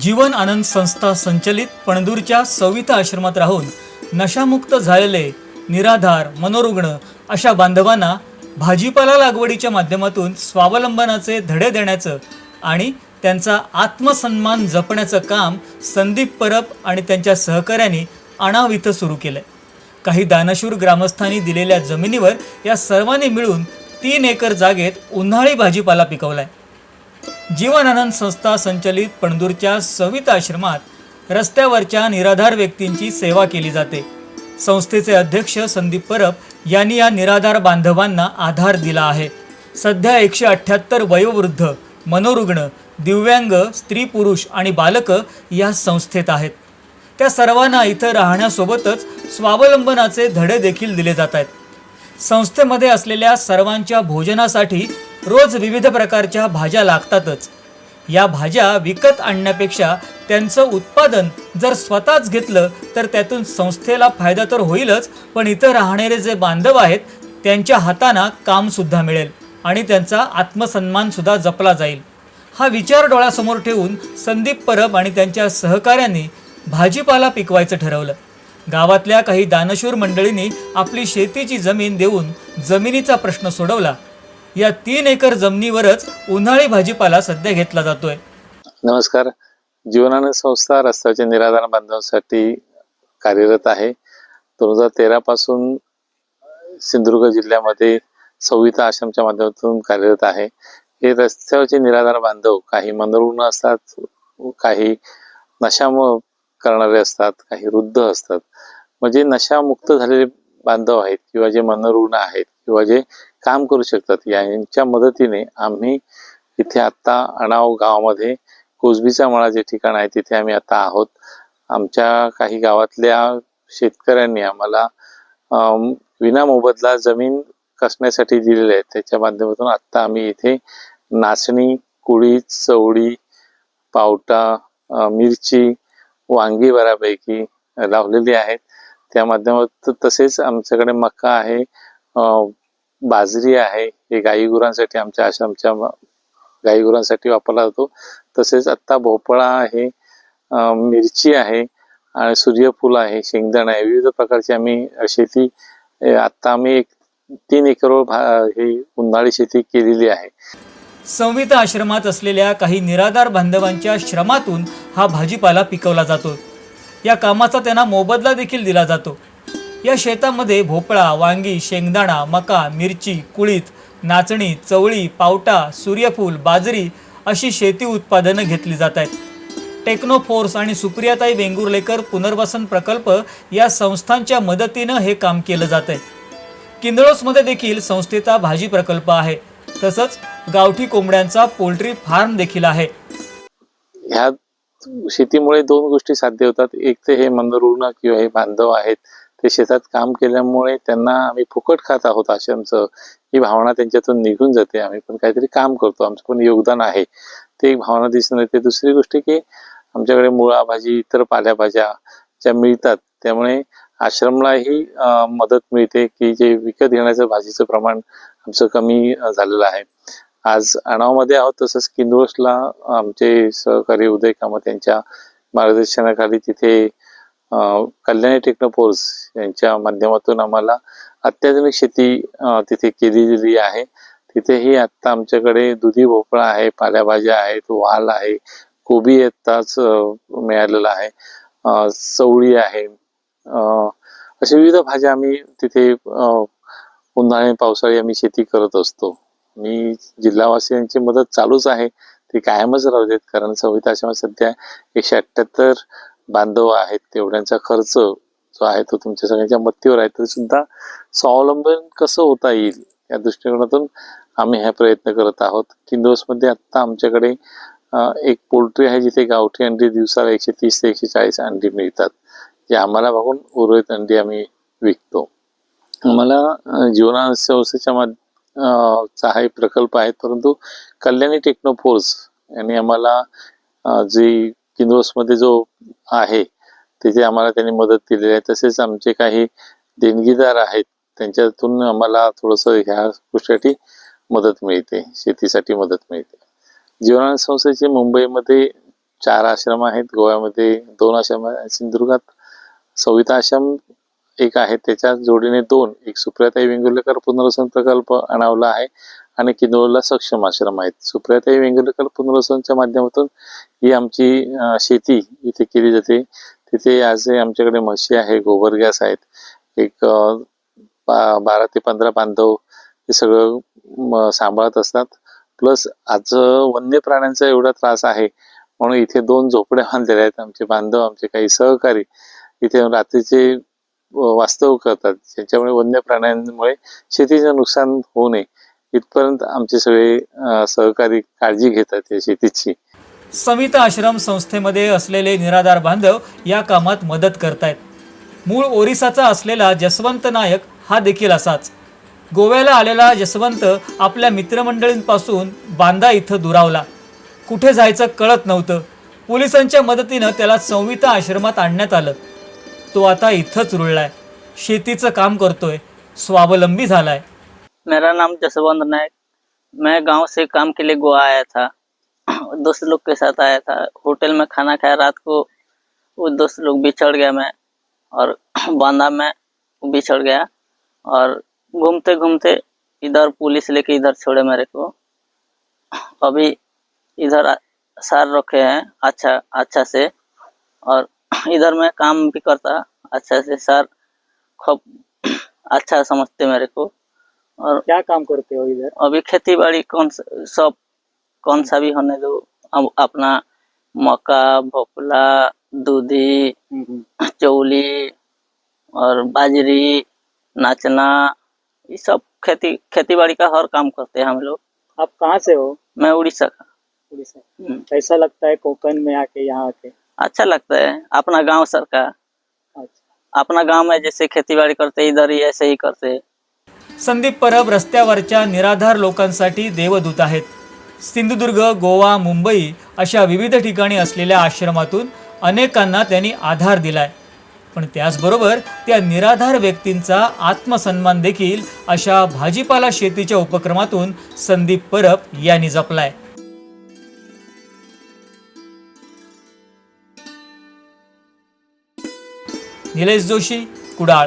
जीवन आनंद संस्था संचलित पणदूरच्या सविता आश्रमात राहून नशामुक्त झालेले निराधार मनोरुग्ण अशा बांधवांना भाजीपाला लागवडीच्या माध्यमातून स्वावलंबनाचे धडे देण्याचं आणि त्यांचा आत्मसन्मान जपण्याचं काम संदीप परब आणि त्यांच्या सहकाऱ्यांनी अणाव इथं सुरू आहे काही दानशूर ग्रामस्थांनी दिलेल्या जमिनीवर या सर्वांनी मिळून तीन एकर जागेत उन्हाळी भाजीपाला पिकवला आहे जीवनानंद संस्था संचलित पणदूरच्या सविता आश्रमात रस्त्यावरच्या निराधार व्यक्तींची सेवा केली जाते. संस्थेचे अध्यक्ष संदीप परब यांनी या निराधार बांधवांना आधार दिला आहे. सध्या एकशे अठ्ठ्याहत्तर वयोवृद्ध मनोरुग्ण दिव्यांग स्त्री पुरुष आणि बालकं या संस्थेत आहेत. त्या सर्वांना इथं राहण्यासोबतच स्वावलंबनाचे धडे देखील दिले जात आहेत. संस्थेमध्ये असलेल्या सर्वांच्या भोजनासाठी रोज विविध प्रकारच्या भाज्या लागतातच. या भाज्या विकत आणण्यापेक्षा त्यांचं उत्पादन जर स्वतःच घेतलं तर त्यातून संस्थेला फायदा तर होईलच पण इथं राहणारे जे बांधव आहेत त्यांच्या हाताना कामसुद्धा मिळेल आणि त्यांचा आत्मसन्मानसुद्धा जपला जाईल. हा विचार डोळ्यासमोर ठेवून संदीप परब आणि त्यांच्या सहकाऱ्यांनी भाजीपाला पिकवायचं ठरवलं. गावातल्या काही दानशूर मंडळींनी आपली शेतीची जमीन देऊन जमिनीचा प्रश्न सोडवला. या तीन एकर जमिनीवरच उन्हाळी भाजीपाला सध्या घेतला जातोय. नमस्कार. जीवनानंद संस्था रस्त्याचे निराधार बांधवांसाठी कार्यरत आहे. दोन हजार तेरा पासून सिंधुदुर्ग जिल्ह्यामध्ये सविता आश्रमच्या माध्यमातून कार्यरत आहे. हे रस्त्यावरचे निराधार बांधव काही मनोरुग्ण असतात काही नशाम करणारे असतात काही वृद्ध असतात. म्हणजे नशामुक्त झालेले बांधव आहेत किंवा जे मनोरुग्ण आहेत किंवा जे काम करू शकतात. यांच्या मदतीने आम्ही इथे आत्ता अणाव गावामध्ये कोसबीचा मळा जे ठिकाण आहे तिथे आम्ही आता आहोत. आमच्या काही गावातल्या शेतकऱ्यांनी आम्हाला विना मोबदला जमीन कसण्यासाठी दिलेले आहे. त्याच्या माध्यमातून आत्ता आम्ही इथे नाचणी कुळी चवळी पावटा मिरची वांगी बऱ्यापैकी लावलेली आहेत. त्या माध्यमातून तसेच आमच्याकडे मका आहे बाजरी आहे हे गाई गुरांसाठी आमच्या आश्रमच्या गाई गुरांसाठी वापरला जातो. तसेच आत्ता भोपळा आहे मिरची आहे आणि सूर्यफूल आहे शेंगदाणा आहे. विविध प्रकारची आम्ही शेती आत्ता आम्ही एक तीन एकरवर भा ही उन्हाळी शेती केलेली आहे. संविता आश्रमात असलेल्या काही निराधार बांधवांच्या श्रमातून हा भाजीपाला पिकवला जातो. या कामाचा त्यांना मोबदला देखील दिला जातो. या शेतामध्ये भोपळा वांगी शेंगदाणा मका मिरची कुळीत नाचणी चवळी पावटा सूर्यफूल बाजरी अशी शेती उत्पादनं घेतली जात आहेत. टेक्नोफोर्स आणि सुप्रियाताई वेंगुर्लेकर पुनर्वसन प्रकल्प या संस्थांच्या मदतीनं हे काम केलं जात आहे किंदळोसमध्ये देखील संस्थेचा भाजी प्रकल्प आहे. तसंच गावठी कोंबड्यांचा पोल्ट्री फार्म देखील आहे. ह्या शेतीमुळे दोन गोष्टी साध्य होतात. एक तर हे मनोरुग्ण किंवा हे बांधव आहेत. ते शेतात काम केल्यामुळे त्यांना आम्ही फुकट खात आहोत आश्रमचं ही भावना त्यांच्यातून निघून जाते. आम्ही पण काहीतरी काम करतो. आमचं पण योगदान आहे. ते एक भावना दिसून येते. दुसरी गोष्ट की आमच्याकडे मुळा भाजी इतर पाल्याभाज्या ज्या मिळतात त्यामुळे आश्रमलाही मदत मिळते की जे विकत घेण्याचं भाजीचं प्रमाण आमचं कमी झालेलं आहे. आज अणावमध्ये आहोत तसंच किंदोसला आमचे सहकारी उदय कामत यांच्या मार्गदर्शनाखाली तिथे कल्याणी टेक्नोपोर्स यांच्या माध्यमातून आम्हाला अत्याधुनिक शेती तिथे केली गेली आहे. तिथेही आत्ता आमच्याकडे दुधी भोपळा आहे पाल्याभाज्या आहेत वाल आहे कोबी आत्ताच मिळालेला आहे. चवळी आहे. अशा विविध भाज्या आम्ही तिथे अं, उन्हाळी पावसाळी आम्ही शेती करत असतो. मी जिल्हावासियांची मदत चालूच आहे. ती कायमच राहू देत कारण संहिता आश्रमात सध्या एकशे अठ्ठ्याहत्तर बांधव आहेत तेवढ्यांचा खर्च जो आहे तो तुमच्या सगळ्यांच्या मत्तीवर आहे तरी सुद्धा स्वावलंबन कसं होता येईल या दृष्टिकोनातून आम्ही हा प्रयत्न करत आहोत. किंदोसमध्ये आत्ता आमच्याकडे एक पोल्ट्री आहे जिथे गावठी अंडी दिवसाला एकशे तीस ते एकशे चाळीस अंडी मिळतात. जे आम्हाला बघून उर्वरित अंडी आम्ही विकतो. आम्हाला अं, मा संस्थेच्या माध चा हा एक प्रकल्प आहे परंतु कल्याणी टेक्नोफोर्स यांनी आम्हाला जी किंदोसमध्ये जो आहे तिथे आम्हाला त्यांनी मदत केलेली आहे. तसेच आमचे काही देणगीदार आहेत त्यांच्यातून आम्हाला थोडंसं ह्या गोष्टीसाठी मदत मिळते शेतीसाठी मदत मिळते. जीवनानंद संस्थेचे मुंबईमध्ये चार आश्रम आहेत गोव्यामध्ये दोन आश्रम आहेत सिंधुदुर्गात सविता आश्रम एक आहे. त्याच्या जोडीने दोन एक सुप्रियाताई वेंगुर्लेकर पुनर्वसन प्रकल्प आणावला आहे. आणि किनोळला सक्षम आश्रम आहेत. सुप्रियाताई वेंगुर्लेकर पुनर्वसनच्या माध्यमातून ही आमची शेती इथे केली जाते. तिथे आज आमच्याकडे म्हशी आहे गोबर गॅस आहेत. एक बा- बारा ते पंधरा बांधव हे सगळं सांभाळत असतात. प्लस आज वन्य प्राण्यांचा एवढा त्रास आहे. म्हणून इथे दोन झोपड्या बांधलेल्या आहेत. आमचे बांधव आमचे काही सहकारी इथे रात्रीचे वास्तव करतात. ज्याच्यामुळे वन्य प्राण्यांमुळे शेतीचं नुकसान होऊ नये. इथपर्यंत आमचे सगळे सहकारी काळजी घेतात या शेतीची. सविता आश्रम संस्थेमध्ये असलेले निराधार बांधव या कामात मदत करतायत. मूळ ओरिसाचा असलेला जसवंत नायक हा देखील असाच. गोव्याला आलेला जसवंत आपल्या मित्रमंडळींपासून बांदा इथं दुरावला. कुठे जायचं कळत नव्हतं. पोलिसांच्या मदतीनं त्याला संविता आश्रमात आणण्यात आलं. तो आता इथंच रुळलाय. शेतीचं काम करतोय. स्वावलंबी झालाय. मेरा नाम जसवंत नायक। मैं गाँव से काम के लिए गोवा आया था। दोस्त लोग के साथ आया था। होटल में खाना खाया। रात को वो दोस्त लोग बिछड़ गया मैं और बांदा में बिछड़ गया और घूमते घूमते इधर पुलिस लेके इधर छोड़े मेरे को। अभी इधर सार रखे हैं अच्छा अच्छा से और इधर मैं काम भी करता। अच्छा से सर खूब अच्छा समझते मेरे को। और क्या काम करते हो इधर? अभी खेती बाड़ी कौन सा सब कौन सा भी होने दो। अब अपना मक्का भोपला दूधी चौली और बाजरी नाचना ये सब खेती खेती बाड़ी का हर काम करते हैं हम लोग। आप कहाँ से हो? मैं उड़ीसा का। उड़ीसा। हम्म, कैसा लगता है कोकण में आके यहाँ आके? अच्छा लगता है। अपना गाँव सर का अच्छा। अपना गाँव में जैसे खेती बाड़ी करते इधर ही ऐसे ही करते। हैं। संदीप परब रस्त्यावरच्या निराधार लोकांसाठी देवदूत आहेत. सिंधुदुर्ग गोवा मुंबई अशा विविध ठिकाणी असलेल्या आश्रमातून अनेकांना त्यांनी आधार दिलाय. पण त्याचबरोबर त्या निराधार व्यक्तींचा आत्मसन्मान देखील अशा भाजीपाला शेतीच्या उपक्रमातून संदीप परब यांनी जपलाय. निलेश जोशी कुडाळ.